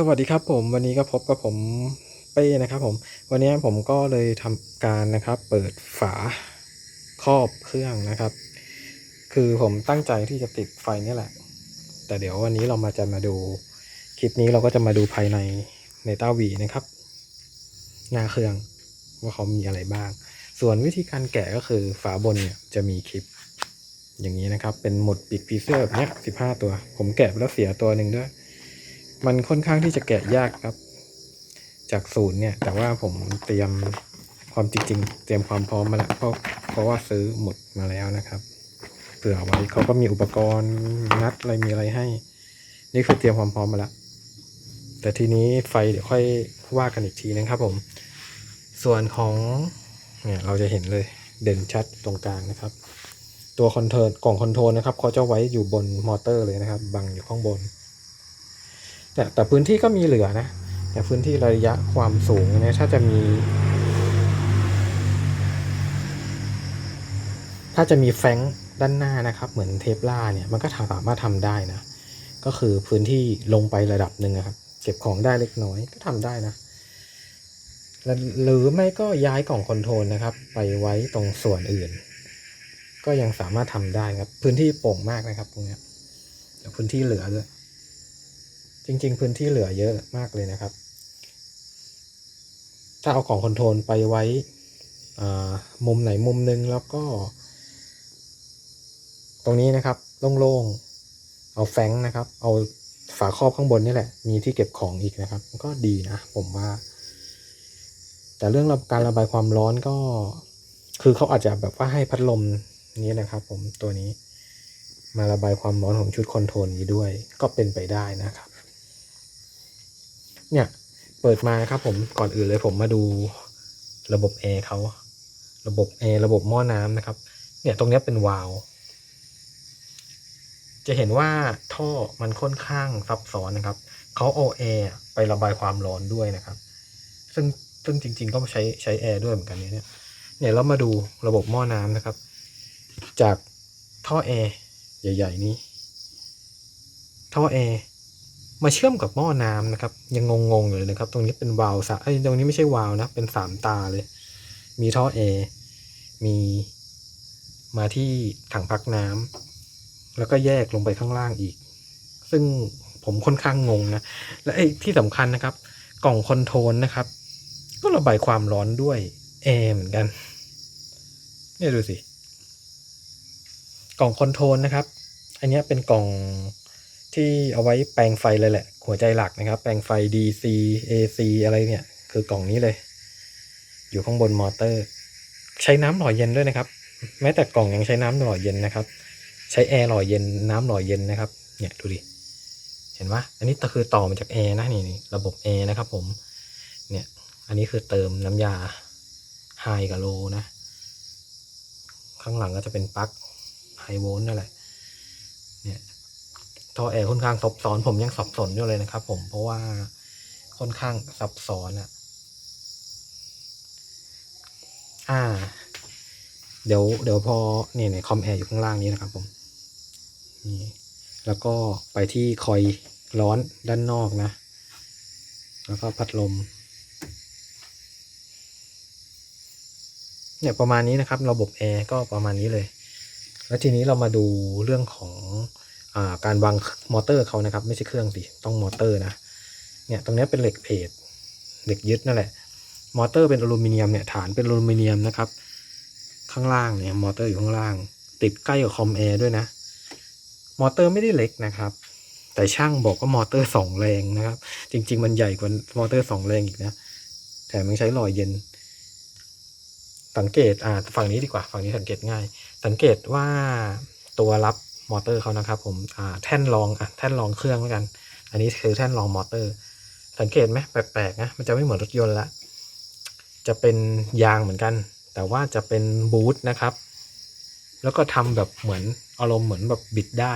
สวัสดีครับผมวันนี้ก็พบกับผมเป้นะครับผมวันนี้ผมก็เลยทำการนะครับเปิดฝาครอบเครื่องนะครับ คือผมตั้งใจที่จะติดไฟนี่แหละ แต่เดี๋ยววันนี้เรามาจะมาดูคลิปนี้เราก็จะมาดูภายในในเต้าวีนะครับ หน้าเครื่องว่าเขามีอะไรบ้าง ส่วนวิธีการแกะก็คือฝาบนเนี่ยจะมีคลิป อย่างนี้นะครับ เป็นหมดปิดฟีเซอร์แบบนี้สิบห้าตัว ผมแกะไปแล้วเสียตัวหนึ่งด้วย มันค่อนข้างที่จะแกะยากครับ จากศูนย์เนี่ย แต่ว่าผมเตรียมความจริงๆ เตรียมความพร้อมมาแล้วเพราะเพราะว่าซื้อหมดมาแล้วนะครับเผื่อไว้เขาก็มีอุปกรณ์นัดอะไรมีอะไรให้ นี่คือเตรียมความพร้อมมาแล้วแต่ทีนี้ไฟเดี๋ยวค่อยว่ากันอีกทีนะครับ ผม ส่วนของเนี่ยเราจะเห็นเลยเด่นชัดตรงกลางนะครับ ตัวคอนโทรลกล่องคอนโทรลนะครับเขาจะไว้อยู่บนมอเตอร์เลยนะครับ บังอยู่ข้างบน แต่แต่พื้นที่ก็มีเหลือนะแต่พื้นที่ระยะความสูงเนี่ยถ้าจะมี ถ้าจะมีแฟงด้านหน้านะครับ เหมือนเทปล่าเนี่ยมันก็สามารถทำได้นะ ก็คือพื้นที่ลงไประดับหนึ่งนะครับ เก็บของได้เล็กน้อยก็ทำได้นะแล้วหรือไม่ก็ย้ายกล่องคอนโทรลนะครับ ไปไว้ตรงส่วนอื่น ก็ยังสามารถทำได้ครับ พื้นที่โป่งมากนะครับตรงนี้แต่พื้นที่เหลือด้วย จริง ๆ พื้นที่เหลือเยอะมากเลยนะครับ ถ้าเอาของคอนโทรลไปไว้มุมไหนมุมหนึงแล้วก็ ตรงนี้นะครับโล่งๆ เอาแฟงนะครับ เอาฝาครอบข้างบนนี่แหละ มีที่เก็บของอีกนะครับ ก็ดีนะผมว่า แต่เรื่องการระบายความร้อนก็ คือเขาอาจจะแบบว่าให้พัดลมนี้นะครับ ผมตัวนี้มาระบายความร้อนของชุดคอนโทรลนี้ด้วย ก็เป็นไปได้นะครับ เนี่ย เปิดมานะครับผมก่อนอื่นเลยผมมาดูระบบแอร์เขาระบบแอร์ระบบหม้อน้ำนะครับ เนี่ยตรงนี้เป็นวาล์วจะเห็นว่าท่อมันค่อนข้างซับซ้อนนะครับเขาเอาแอร์ไประบายความร้อนด้วยนะครับ ซึ่งซึ่งจริง ๆ ก็ใช้ใช้แอร์ด้วยเหมือนกันเนี่ยเนี่ยเรามาดูระบบหม้อน้ำนะครับ จากท่อแอร์ใหญ่ ๆ นี้ ท่อแอร์ มาเชื่อมกับหม้อน้ำนะครับ ยังงงๆอยู่เลยนะครับ ตรงนี้เป็นวาล์วสะไอตรงนี้ไม่ใช่วาล์วนะ เป็นสามตาเลย มีท่อแอร์มีมาที่ถังพักน้ำแล้วก็แยกลงไปข้างล่างอีก ซึ่งผมค่อนข้างงงนะ และไอ้ที่สำคัญนะครับ กล่องคอนโทรลนะครับ ก็ระบายความร้อนด้วยแอร์เหมือนกัน เนี่ยดูสิ กล่องคอนโทรลนะครับ อันนี้เป็นกล่อง ที่เอาไว้แปลงไฟเลยแหละ หัวใจหลักนะครับ แปลงไฟ DC AC อะไรเนี่ย คือกล่องนี้เลย อยู่ข้างบนมอเตอร์ ใช้น้ำหล่อเย็นด้วยนะครับ แม้แต่กล่องยังใช้น้ำหล่อเย็นนะครับ ใช้แอร์หล่อเย็น น้ำหล่อเย็นนะครับ เนี่ยดูดิเห็นปะอันนี้คือต่อมาจากแอร์นะนี่นี่ระบบแอร์นะครับผม เนี่ย อันนี้คือเติมน้ำยาไฮกับโลนะ ข้างหลังก็จะเป็นปลั๊กไฮโวลต์นั่นแหละ ทอแอร์ค่อนข้างซับซ้อน ผมยังสับสนอยู่เลยนะครับ ผมเพราะว่าค่อนข้างซับซ้อนอะอ่า เดี๋ยว เดี๋ยวพอเนี่ยเนี่ยคอมแอร์อยู่ข้างล่างนี้นะครับ ผมนี่แล้วก็ไปที่คอยร้อนด้านนอกนะ แล้วก็พัดลม เนี่ยประมาณนี้นะครับ ระบบแอร์ก็ประมาณนี้เลย แล้วทีนี้เรามาดูเรื่องของ การวางมอเตอร์เขานะครับ ไม่ใช่เครื่องสิต้องมอเตอร์นะเนี่ยตรงนี้เป็นเหล็กเพจเหล็กยึดนั่นแหละ มอเตอร์เป็นอลูมิเนียมเนี่ยฐานเป็นอลูมิเนียมนะครับ ข้างล่างเนี่ยมอเตอร์อยู่ข้างล่าง ติดใกล้กับคอมแอร์ด้วยนะ มอเตอร์ไม่ได้เล็กนะครับ แต่ช่างบอกว่ามอเตอร์สองแรงนะครับ จริง ๆ มันใหญ่กว่ามอเตอร์สองแรงอีกนะแถมยังใช้หล่อเย็น สังเกตอ่าฝั่งนี้ดีกว่า ฝั่งนี้สังเกตง่าย สังเกตว่าตัวรับ มอเตอร์เขานะครับผมแท่นรองอะแท่นรองเครื่องแล้วกัน อันนี้คือแท่นรองมอเตอร์ สังเกตไหมแปลกๆนะมันจะไม่เหมือนรถยนต์ละจะเป็นยางเหมือนกัน แต่ว่าจะเป็นบูทนะครับ แล้วก็ทำแบบเหมือนอารมณ์เหมือนแบบบิดได้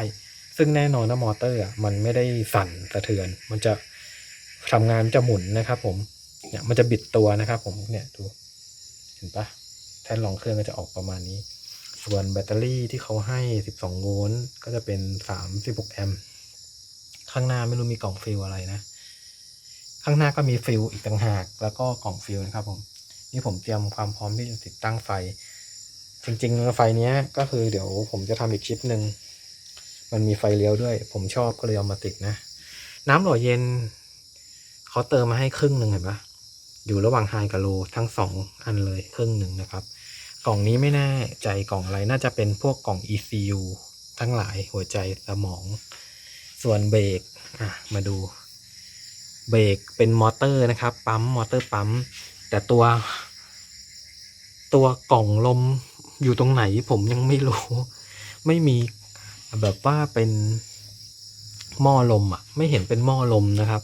ซึ่งแน่นอนนะมอเตอร์อะมันไม่ได้สั่นสะเทือน มันจะทำงานจะหมุนนะครับ ผมเนี่ยมันจะบิดตัวนะครับ ผมเนี่ยดูเห็นปะแท่นรองเครื่องก็จะออกประมาณนี้ ส่วนแบตเตอรี่ที่เขาให้ 12 โวลต์ก็จะเป็น 36 แอมป์ข้างหน้าไม่รู้มีกล่องฟิลอะไรนะ ข้างหน้าก็มีฟิลอีกต่างหาก แล้วก็กล่องฟิลนะครับผมนี่ผมเตรียมความพร้อมที่จะติดตั้งไฟ จริงๆไฟนี้ก็คือเดี๋ยวผมจะทำอีกคลิปหนึ่งมันมีไฟเลี้ยวด้วย ผมชอบก็เลยเอามาติดนะ น้ำหล่อเย็นเขาเติมมาให้ครึ่งหนึ่งเห็นปะอยู่ระหว่างไฮกับโลทั้งสองอันเลยครึ่งหนึ่งนะครับ กล่องนี้ไม่แน่ใจกล่องอะไรน่าจะเป็นพวกกล่อง ECU ทั้งหลายหัวใจสมอง ส่วนเบรกอะมาดู เบรกเป็นมอเตอร์นะครับ ปั๊มมอเตอร์ปั๊ม แต่ตัว ตัวกล่องลมอยู่ตรงไหนผมยังไม่รู้ ไม่มีแบบว่าเป็นหม้อลมอะ ไม่เห็นเป็นหม้อลมนะครับ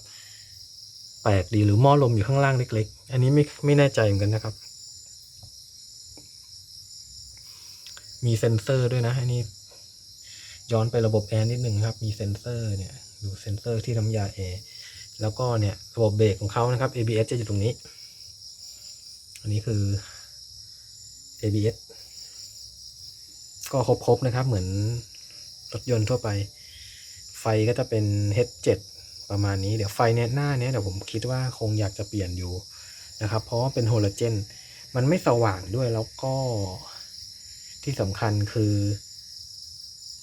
แปลกดีหรือหม้อลมอยู่ข้างล่างเล็ก ๆ อันนี้ไม่ไม่แน่ใจเหมือนกันนะครับ มีเซ็นเซอร์ด้วยนะอันนี้ ย้อนไประบบแอร์นิดหนึ่งครับ มีเซ็นเซอร์เนี่ย ดูเซ็นเซอร์ที่น้ำยาแอร์แล้วก็เนี่ยระบบเบรกของเขานะครับ ABS จะอยู่ตรงนี้ อันนี้คือ ABS ก็ครบๆนะครับ เหมือนรถยนต์ทั่วไป ไฟก็จะเป็น H7 ประมาณนี้ เดี๋ยวไฟเนี่ยหน้าเนี้ยเดี๋ยวผมคิดว่าคงอยากจะเปลี่ยนอยู่นะครับ เพราะว่าเป็นโฮโลเจน มันไม่สว่างด้วยแล้วก็ ที่สำคัญคือ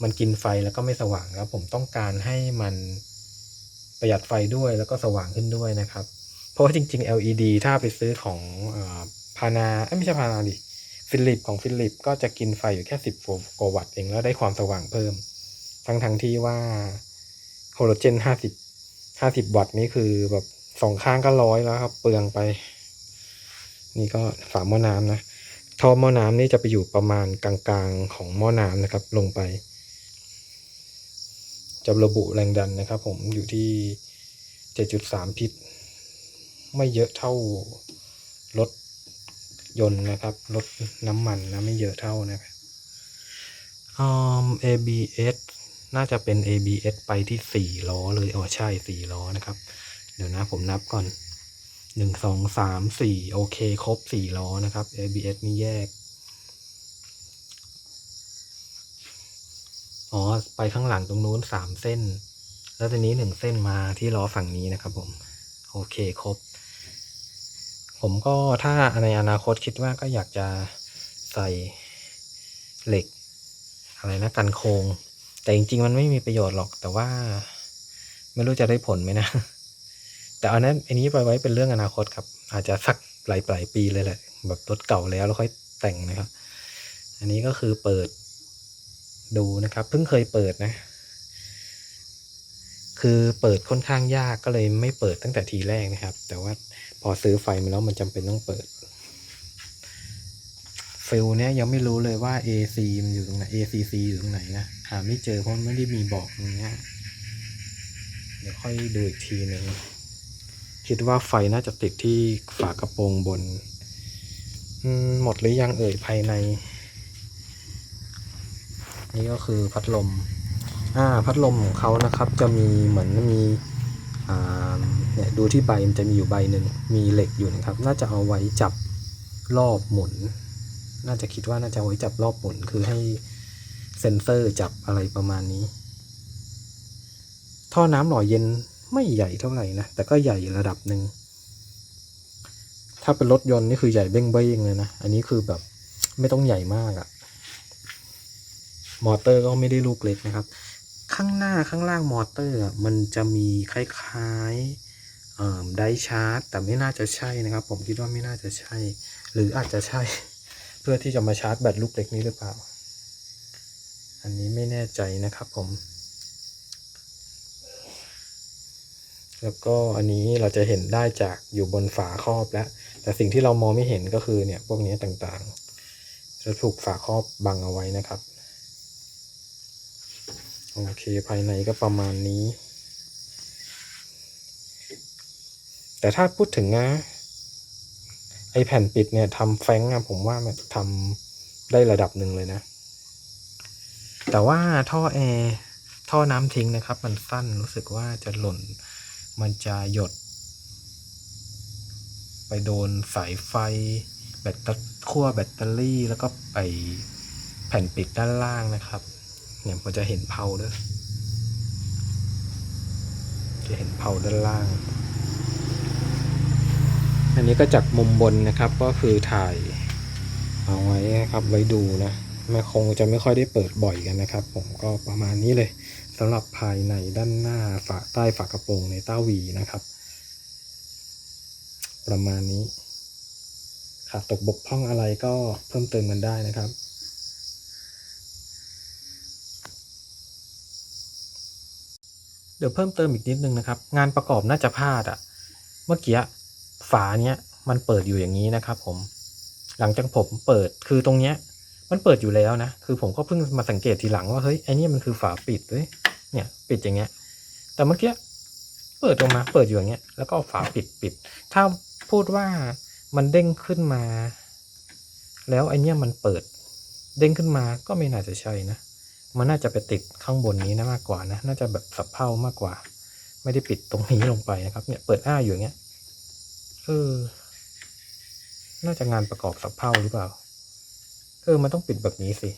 มันกินไฟแล้วก็ไม่สว่างแล้วผมต้องการให้มันประหยัดไฟด้วยแล้วก็สว่างขึ้นด้วยนะครับ เพราะว่าจริง ๆ LED ถ้าไปซื้อของพานาไม่ใช่พานาดิฟิลิปของฟิลิปก็จะกินไฟอยู่แค่10กว่าวัตต์เองแล้วได้ความสว่างเพิ่ม ทั้งทั้งที่ว่าโฮโลเจน 50 50 วัตต์นี่คือแบบสองข้างก็ร้อยแล้วครับ เปลืองไป นี่ก็ฝาหม้อน้ำนะ ท่อหม้อน้ำนี่จะไปอยู่ประมาณกลางๆของหม้อน้ำนะครับ ลงไปจะระบุแรงดันนะครับ ผมอยู่ที่ 7.3 พิษ ไม่เยอะเท่ารถยนต์นะครับรถน้ำมันนะไม่เยอะเท่านะครับอืม ABS น่าจะเป็น ABS ไปที่ 4 ล้อเลยอ๋อใช่ 4 ล้อนะครับ เดี๋ยวนะผมนับก่อน หนึ่งสองสามสี่โอเค ครบสี่ล้อนะครับ ABS นี่แยก อ๋อ ไปข้างหลังตรงนู้นสามเส้น แล้วทีนี้หนึ่งเส้นมาที่ล้อฝั่งนี้นะครับผม โอเค ครบ ผมก็ถ้าในอนาคตคิดว่าก็อยากจะใส่เหล็ก อะไรนะกันโครง แต่จริง ๆ มันไม่มีประโยชน์หรอกแต่ว่า ไม่รู้จะได้ผลไหมนะ แต่อันนั้นอันนี้ไปไว้เป็นเรื่องอนาคตครับ อาจจะสักหลายปลายปีเลยแหละ แบบรถเก่าแล้วแล้วค่อยแต่งนะครับ อันนี้ก็คือเปิดดูนะครับ เพิ่งเคยเปิดนะ คือเปิดค่อนข้างยากก็เลยไม่เปิดตั้งแต่ทีแรกนะครับ แต่ว่าพอซื้อไฟมาแล้วมันจำเป็นต้องเปิดฟิลเนี้ยยังไม่รู้เลยว่า AC มันอยู่ตรงไหน ACC อยู่ตรงไหนนะหาไม่เจอเพราะไม่ได้มีบอกตรงเนี้ยเดี๋ยวค่อยดูอีกทีหนึ่ง คิดว่าไฟน่าจะติดที่ฝากระโปรงบน หมดหรือยังเอ่ยภายใน นี่ก็คือพัดลม อ่า พัดลมของเขานะครับ จะมีเหมือนมีอ่าเนี่ยดูที่ใบมันจะมีอยู่ใบหนึ่งมีเหล็กอยู่นะครับ น่าจะเอาไว้จับรอบหมุน น่าจะคิดว่าน่าจะเอาไว้จับรอบหมุนคือให้เซ็นเซอร์จับอะไรประมาณนี้ ท่อน้ำหล่อเย็น ไม่ใหญ่เท่าไหร่นะ แต่ก็ใหญ่ระดับหนึ่ง ถ้าเป็นรถยนต์นี่คือใหญ่เบ้งเบ้งเลยนะ อันนี้คือแบบไม่ต้องใหญ่มากอะมอเตอร์ก็ไม่ได้ลูกเล็กนะครับ ข้างหน้าข้างล่างมอเตอร์อะมันจะมีคล้ายๆไดชาร์จ แต่ไม่น่าจะใช่นะครับ ผมคิดว่าไม่น่าจะใช่ หรืออาจจะใช่ เพื่อที่จะมาชาร์จแบตลูกเล็กนี้หรือเปล่า อันนี้ไม่แน่ใจนะครับผม แล้วก็อันนี้เราจะเห็นได้จากอยู่บนฝาครอบแล้ว แต่สิ่งที่เรามองไม่เห็นก็คือเนี่ยพวกนี้ต่างๆ จะถูกฝาครอบบังเอาไว้นะครับ โอเคภายในก็ประมาณนี้ แต่ถ้าพูดถึงนะไอแผ่นปิดเนี่ยทำแฟงอะผมว่ามันทำได้ระดับหนึ่งเลยนะ แต่ว่าท่อแอร์ท่อน้ำทิ้งนะครับ มันสั้นรู้สึกว่าจะหล่น มันจะหยด ไปโดนสายไฟ แบตเตอขั้วแบตเตอรี่แล้วก็ไปแผ่นปิดด้านล่างนะครับ เนี่ยผมจะเห็นเผาด้วย จะเห็นเผาด้านล่าง อันนี้ก็จากมุมบนนะครับก็คือถ่ายเอาไว้นะครับไว้ดูนะ ไม่คงจะไม่ค่อยได้เปิดบ่อยกันนะครับ ผมก็ประมาณนี้เลยสำหรับภายในด้านหน้าฝาใต้ฝากระโปรงในเต้าวีนะครับ ประมาณนี้ขาดตกบกพร่องอะไรก็เพิ่มเติมกันได้นะครับเดี๋ยวเพิ่มเติมอีกนิดนึงนะครับ งานประกอบน่าจะพลาดอะเมื่อกี้ฝาเนี้ยมันเปิดอยู่อย่างนี้นะครับ ผม หลังจากผมเปิดคือตรงเนี้ย มันเปิดอยู่แล้วนะ คือผมก็เพิ่งมาสังเกตทีหลังว่าเฮ้ยไอ้นี่มันคือฝาปิดเว้ยเนี่ยปิดอย่างเงี้ย แต่เมื่อกี้เปิดออกมาเปิดอยู่อย่างเงี้ยแล้วก็เอาฝาปิดปิด ถ้าพูดว่ามันเด้งขึ้นมา แล้วไอเนี้มันเปิด เด้งขึ้นมาก็ไม่น่าจะใช่นะ มันน่าจะไปติดข้างบนนี้นะมากกว่านะ น่าจะแบบสับเพ่ามากกว่า ไม่ได้ปิดตรงนี้ลงไปนะครับ เนี่ยเปิดอ้าอยู่อย่างเงี้ยเออน่าจะงานประกอบสับเพ่าหรือเปล่า เออ มันต้องปิดแบบนี้สิ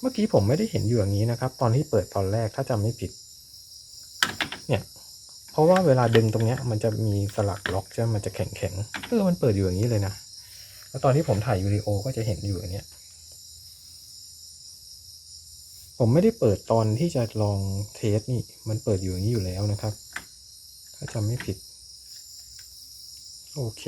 เมื่อกี้ผมไม่ได้เห็นอยู่อย่างนี้นะครับ ตอนที่เปิดตอนแรกถ้าจำไม่ผิด เนี่ย เพราะว่าเวลาดึงตรงเนี้ย มันจะมีสลักล็อกใช่ไหมมันจะแข็งแข็งๆเออมันเปิดอยู่อย่างนี้เลยนะแล้วตอนที่ผมถ่ายวิดีโอก็จะเห็นอยู่อย่างเนี้ยผมไม่ได้เปิดตอนที่จะลองเทสนี่ มันเปิดอยู่อย่างนี้อยู่แล้วนะครับ ถ้าจำไม่ผิด โอเค